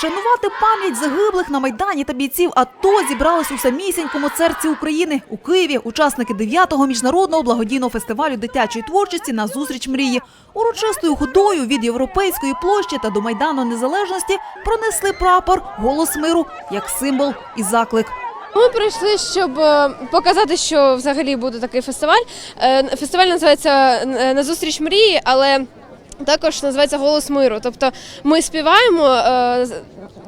Шанувати пам'ять загиблих на майдані та бійців АТО зібрались у самісінькому серці України у Києві. Учасники 9-го міжнародного благодійного фестивалю дитячої творчості на зустріч мрії урочистою ходою від європейської площі та до майдану незалежності пронесли прапор голос миру як символ і заклик. Ми прийшли, щоб е, показати, що взагалі буде такий фестиваль. Е, Фестиваль називається е, «Назустріч мрії, але також називається Голос миру. Тобто ми співаємо е,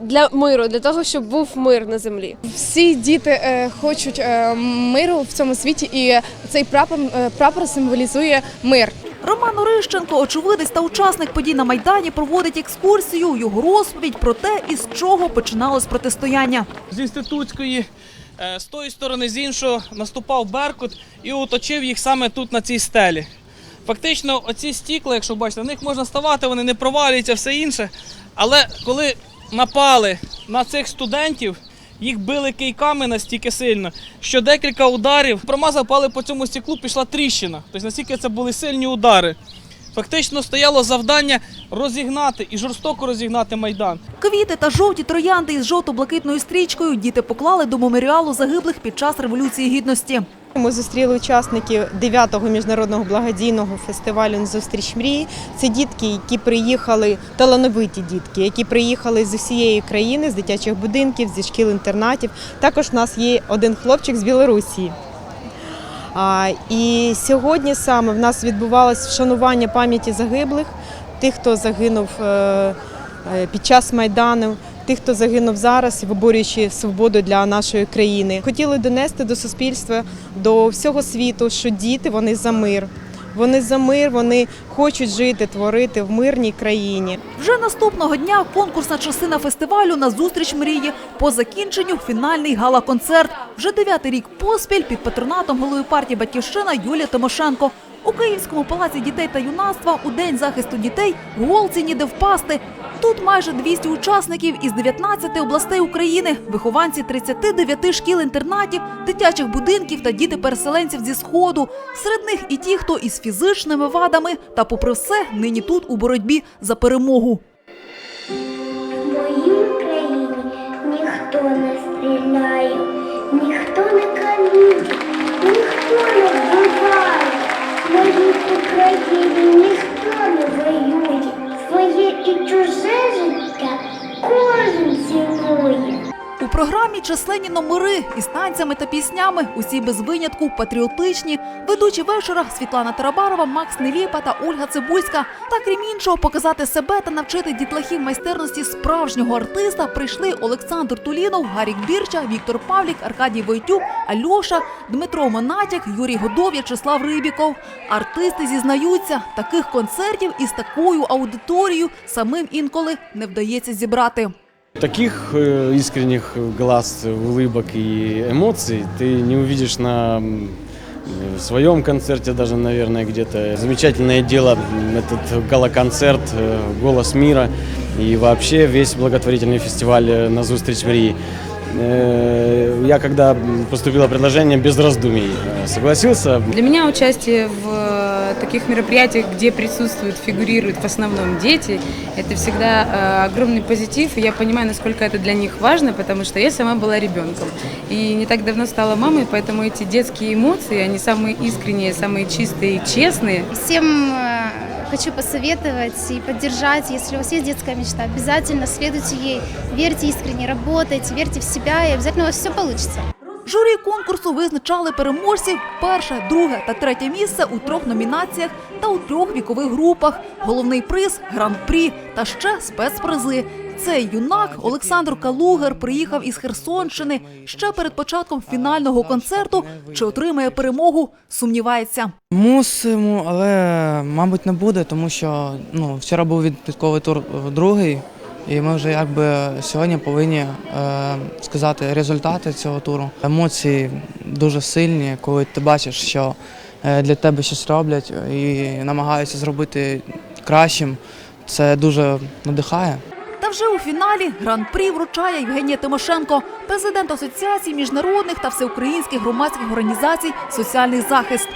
для миру, для того, щоб був мир на землі. Всі діти е, хочуть е, миру в цьому світі, і цей прапор, е, прапор символізує мир. Роман Орищенко, очевидець та учасник подій на майдані, проводить екскурсію. Його розповідь про те, із чого починалось протистояння. з інститутської, з тої сторони, з іншого наступав Беркут і оточив їх саме тут на цій стелі. Фактично, оці стікла, якщо бачите, на них можна ставати, вони не провалюються, все інше. Але коли напали на цих студентів, їх били кийками настільки сильно, що декілька ударів промазав, пали по цьому стеклу, пішла тріщина. Тобто настільки це були сильні удари. Фактично стояло завдання розігнати і жорстоко розігнати майдан. Квіти та жовті троянди із жовто-блакитною стрічкою діти поклали до меморіалу загиблих під час революції гідності. Ми зустріли учасників 9-го міжнародного благодійного фестивалю Зустріч мрії. Це дітки, які приїхали, талановиті дітки, які приїхали з усієї країни, з дитячих будинків, зі шкіл-інтернатів. Також у нас є один хлопчик з Білорусі. І сьогодні саме в нас відбувалось вшанування пам'яті загиблих, тих, хто загинув е, е, під час майдану. Тих, хто загинув зараз, виборюючи свободу для нашої країни, хотіли донести до суспільства, до всього світу, що діти вони за мир. Вони за мир, вони хочуть жити, творити в мирній країні. Вже наступного дня конкурсна частина фестивалю на зустріч мрії. По закінченню фінальний гала-концерт. Вже дев'ятий рік поспіль під патронатом голови партії Батьківщина Юлія Тимошенко. У Київському палаці дітей та юнацтва у день захисту дітей голці ніде впасти. Тут майже 200 учасників із 19 областей України, вихованці 39 шкіл-інтернатів, дитячих будинків та діти переселенців зі сходу. Серед них і ті, хто із фізичними вадами, та попри все, нині тут у боротьбі за перемогу. Своє програмі численні номери із танцями та піснями, усі без винятку патріотичні. Ведучі вечора Світлана Тарабарова, Макс Неліпа та Ольга Цибульська. Та крім іншого, показати себе та навчити дітлахів майстерності справжнього артиста прийшли Олександр Тулінов, Гарік Бірча, Віктор Павлік, Аркадій Войтюк, Альоша, Дмитро Монатяк, Юрій Годов, В'ячеслав Рибіков. Артисти зізнаються, таких концертів із такою аудиторією самим інколи не вдається зібрати. Таких э, искренних глаз, улыбок и эмоций ты не увидишь на в своем концерте даже, наверное, где-то. Замечательное дело этот гала-концерт э, «Голос мира» и вообще весь благотворительный фестиваль э, «На зустріч мрии». Э, Я когда поступило предложение, без раздумий согласился. Для меня участие в таких мероприятиях, где присутствуют, фигурируют в основном дети, это всегда э, огромный позитив, и я понимаю, насколько это для них важно, потому что я сама была ребенком. И не так давно стала мамой, поэтому эти детские эмоции, они самые искренние, самые чистые и честные. Всем э, хочу посоветовать и поддержать, если у вас есть детская мечта, обязательно следуйте ей, верьте искренне, работайте, верьте в себя, и обязательно у вас все получится. Журі конкурсу визначали переможців перше, друге та третє місце у трьох номінаціях та у трьох вікових групах. Головний приз гран-прі та ще спецпризи. Цей юнак Олександр Калугер приїхав із Херсонщини ще перед початком фінального концерту. Чи отримає перемогу? Сумнівається. Мусимо, але мабуть не буде, тому що ну, вчора був відбитковий тур другий, і ми вже якби сьогодні повинні е, сказати результати цього туру. Емоції дуже сильні, коли ти бачиш, що е, для тебе щось роблять і намагаються зробити кращим. Це дуже надихає. Та вже у фіналі гран-прі вручає Євгенія Тимошенко, президент Асоціації міжнародних та всеукраїнських громадських організацій Соціальний захист.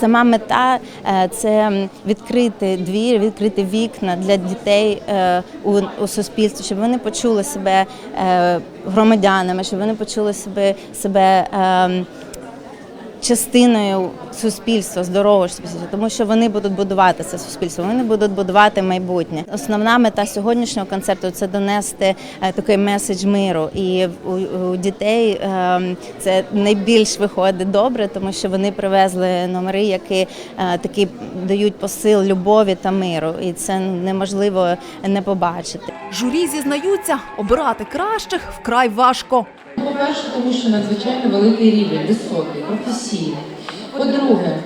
Сама мета е, це відкрити двір, відкрити вікна для дітей е, у, суспільстві, щоб вони почули себе е, громадянами, щоб вони почули себе себе. Частиною суспільства, здорового суспільства, тому що вони будуть будувати це суспільство, вони будуть будувати майбутнє. Основна мета сьогоднішнього концерту це донести е, такий меседж миру. І у, у дітей е, це найбільш виходить добре, тому що вони привезли номери, які е, такі дають посил любові та миру, і це неможливо не побачити. Журі зізнаються, обирати кращих вкрай важко. По-перше, тому що надзвичайно великий рівень, високий, професійний. По-друге,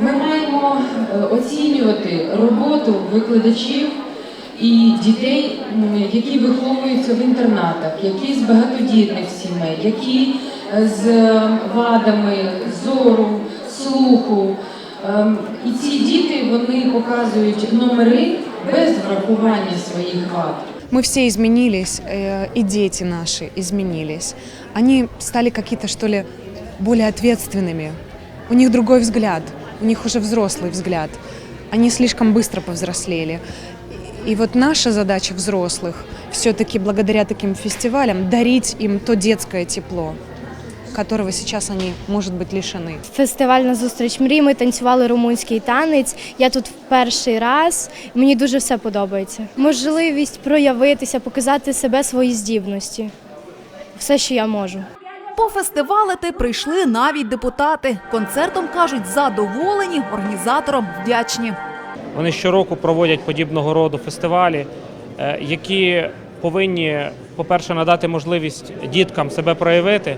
ми маємо е, оцінювати роботу викладачів і дітей, які виховуються в інтернатах, які з багатодітних сімей, які е, з вадами зору, слуху. Ем, І ці діти вони показують номери без врахування своїх вад. Мы все изменились, э, и дети наши изменились. Они стали какие-то, что ли, более ответственными. У них другой взгляд, у них уже взрослый взгляд. Они слишком быстро повзрослели. И вот наша задача взрослых все-таки благодаря таким фестивалям дарить им то детское тепло, которого сейчас они, может быть, лишены. Фестиваль на зустріч мрій. Ми танцювали румунський танець. Я тут в перший раз. Мені дуже все подобається. Можливість проявитися, показати себе, свої здібності. Все, що я можу. Пофестивалити прийшли навіть депутати. Концертом кажуть, задоволені, організаторам вдячні. Вони щороку проводять подібного роду фестивалі, е, які повинні, по-перше, надати можливість діткам себе проявити.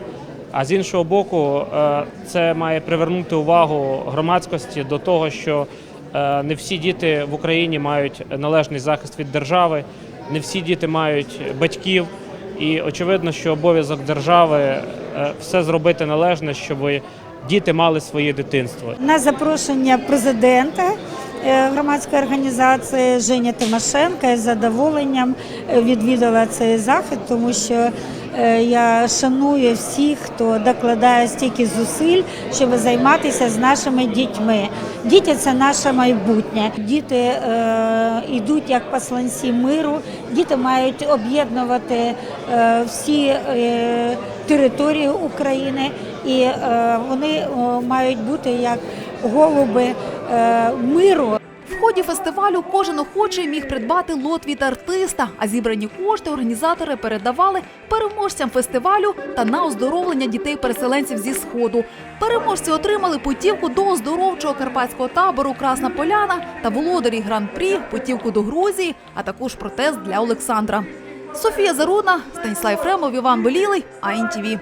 А з іншого боку, е, це має привернути увагу громадськості до того, що е, не всі діти в Україні мають належний захист від держави, не всі діти мають батьків. І очевидно, що обов'язок держави е, все зробити належне, щоб діти мали своє дитинство. На запрошення президента громадської організації Женя Тимошенка із задоволенням е, відвідала цей захід, тому що е, я шаную всіх, хто докладає стільки зусиль, щоб займатися з нашими дітьми. Діти це наше майбутнє. Діти е, йдуть як посланці миру, діти мають об'єднувати е, всі е, території України, і е, вони е, мають бути як голуби е, миру. В ході фестивалю кожен охочий міг придбати лот від артиста, а зібрані кошти організатори передавали переможцям фестивалю та на оздоровлення дітей-переселенців зі сходу. Переможці отримали путівку до оздоровчого карпатського табору Красна Поляна та володарі гран-прі, путівку до Грузії, а також протест для Олександра. Софія Заруна, Станіслав Фремов, Іван Белілий, АІНТІВІ.